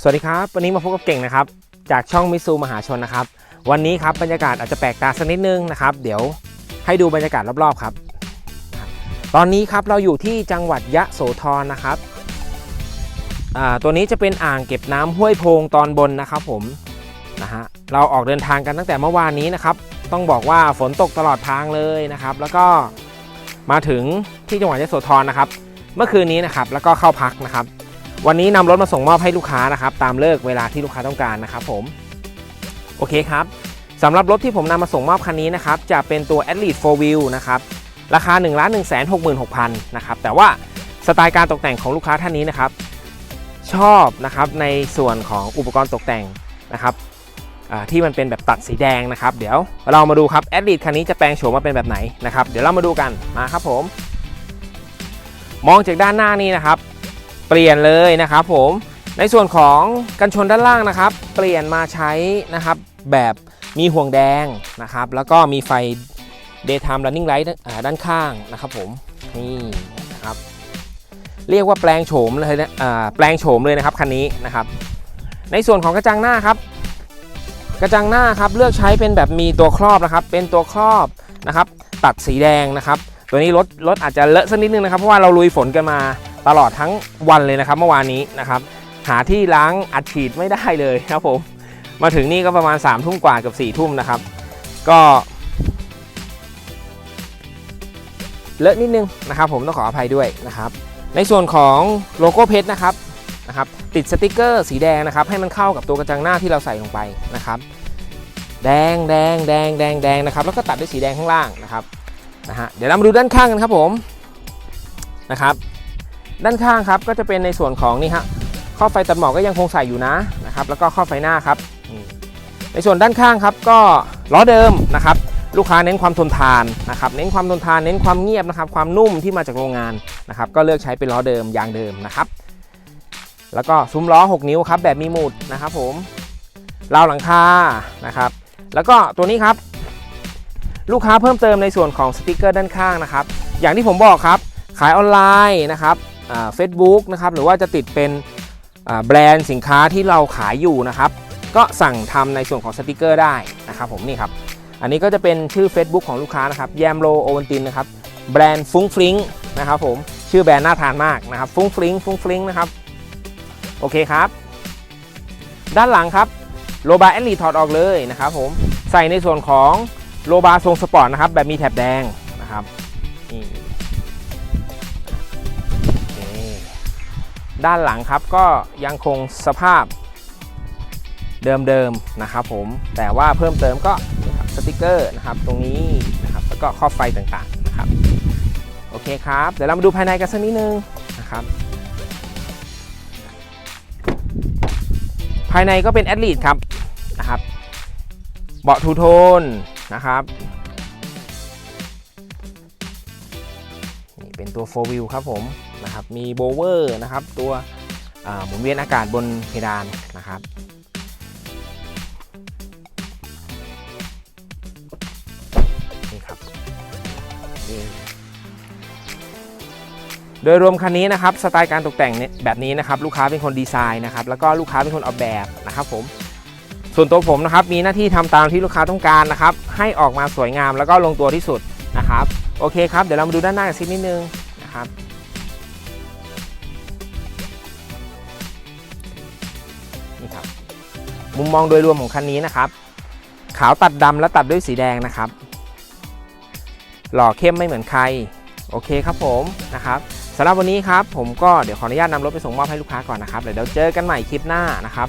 สวัสดีครับ วันนี้มาพบกับเก่งนะครับ จากช่องมิซูมหาชนนะครับ วันนี้ครับบรรยากาศอาจจะแปลกตาสักนิดนึงนะครับ เดี๋ยวให้ดูบรรยากาศรอบๆครับ ตอนนี้ครับเราอยู่ที่จังหวัดยะโสธรนะครับอ่าตัวนี้จะเป็นอ่างเก็บน้ำห้วยโพงตอนบนนะครับผมนะฮะเราออกเดินทางกันตั้งแต่เมื่อวานนี้นะครับ ต้องบอกว่าฝนตกตลอดทางเลยนะครับ แล้วก็มาถึงที่จังหวัดยะโสธรนะครับ เมื่อคืนนี้นะครับแล้วก็เข้าพักนะครับ วันนี้นำรถมาส่งมอบให้ลูกค้านะครับตามเลิกเวลาที่ลูกค้าต้องการนะครับผมโอเคครับสำหรับรถที่ผมนำมาส่งมอบคันนี้นะครับจะเป็นตัว a d l e t 4 Wheel นะครับราคา 1 1 6 6 0 0 0นะครับแต่ว่าสไตล์การตกแต่งของลูกค้าท่านนี้นะครับ ชอบนะครับในส่วนของอุปกรณ์ตกแต่งนะครับที่มันเป็นแบบตัดสีแดงนะครับ เดี๋ยวเรามาดูครับ a d l e t คันนี้จะแปลงโฉมมาเป็นแบบไหนนะครับ เดี๋ยวเรามาดูกันมาครับผม มองจากด้านหน้านี้นะครับ เปลี่ยนเลยนะครับผมในส่วนของกันชนด้านล่างนะครับ เปลี่ยนมาใช้นะครับแบบมีห่วงแดงนะครับ แล้วก็มีไฟ daytime running light ด้านข้างนะครับผมนี่นะครับเรียกว่าแปลงโฉมเลยนะแปลงโฉมเลยนะครับคันนี้นะครับ ในส่วนของกระจังหน้าครับ กระจังหน้าครับเลือกใช้เป็นแบบมีตัวครอบนะครับ เป็นตัวครอบนะครับ ตัดสีแดงนะครับ ตัวนี้รถรถอาจจะเลอะสักนิดนึงนะครับเพราะว่าเราลุยฝนกันมาตลอดทั้งวันเลยนะครับ เมื่อวานนี้นะครับ หาที่ล้างอัดฉีดไม่ได้เลยครับผมมาถึงนี่ก็ประมาณ3ามทุ่มกว่ากับ4ี่ทุ่มนะครับ ก็เลอะนิดนึงนะครับ ผมต้องขออภัยด้วยนะครับ ในส่วนของโลโก้เพชรนะครับนะครับ ติดสติกเกอร์สีแดงนะครับ ให้มันเข้ากับตัวกระจังหน้าที่เราใส่ลงไปนะครับ แดงแดงแดงแดงแดงนะครับ แล้วก็ตัดด้วยสีแดงข้างล่างนะครับ นะฮะเดี๋ยวเรามาดูด้านข้างกันครับผมนะครับด้านข้างครับก็จะเป็นในส่วนของนี่ฮะข้อไฟตัดหมอกก็ยังคงใส่อยู่นะนะครับแล้วก็ข้อไฟหน้าครับ ในส่วนด้านข้างครับก็ล้อเดิมนะครับลูกค้าเน้นความทนทานนะครับเน้นความทนทานเน้นความเงียบนะครับความนุ่มที่มาจากโรงงานนะครับก็เลือกใช้เป็นล้อเดิมยางเดิมนะครับแล้วก็ซุ้มล้อ 6 นิ้วครับแบบมีหมุดนะครับผมราวหลังคานะครับแล้วก็ตัวนี้ครับ ลูกค้าเพิ่มเติมในส่วนของสติกเกอร์ด้านข้างนะครับ อย่างที่ผมบอกครับ ขายออนไลน์นะครับเฟซบุ๊กนะครับหรือว่าจะติดเป็นแบรนด์สินค้าที่เราขายอยู่นะครับ ก็สั่งทำในส่วนของสติกเกอร์ได้นะครับผมนี่ครับ อันนี้ก็จะเป็นชื่อ Facebook ของลูกค้านะครับแยมโลโอวันตินนะครับแบรนด์ฟุ้งฟริ้งนะครับผมชื่อแบรนด์น่าทานมากนะครับฟุ้งฟริ้งฟุ้งฟริ้งนะครับโอเคครับ ด้านหลังครับโลบาแอนลีถอดออกเลยนะครับผมใส่ในส่วนของ โลบาทรงสปอร์ตนะครับ แบบมีแถบแดงนะครับนี่ด้านหลังครับก็ยังคงสภาพเดิมๆนะครับผมแต่ว่าเพิ่มเติมก็สติกเกอร์นะครับตรงนี้นะครับแล้วก็ข้อไฟต่างๆนะครับโอเคครับ เดี๋ยวเรามาดูภายในกันสักนิดนึงนะครับภายในก็เป็นแอดลีดครับนะครับเบาะทูโทน นะครับนี่เป็นตัว 4 wheel ครับผมนะครับมีโบเวอร์นะครับตัวหมุนเวียนอากาศบนเพดานนะครับนี่ครับโดยรวมคันนี้นะครับสไตล์การตกแต่งเนี่ยแบบนี้นะครับลูกค้าเป็นคนดีไซน์นะครับแล้วก็ลูกค้าเป็นคนออกแบบนะครับผม ส่วนตัวผมนะครับมีหน้าที่ทำตามที่ลูกค้าต้องการนะครับให้ออกมาสวยงามแล้วก็ลงตัวที่สุดนะครับโอเคครับเดี๋ยวเรามาดูด้านหน้ากันสักนิดนึงนะครับนี่ครับมุมมองโดยรวมของคันนี้นะครับ ขาวตัดดำและตัดด้วยสีแดงนะครับ หล่อเข้มไม่เหมือนใครโอเคครับผมนะครับสำหรับวันนี้ครับผมก็เดี๋ยวขออนุญาตนำรถไปส่งมอบให้ลูกค้าก่อนนะครับเดี๋ยวเจอกันใหม่คลิปหน้านะครับ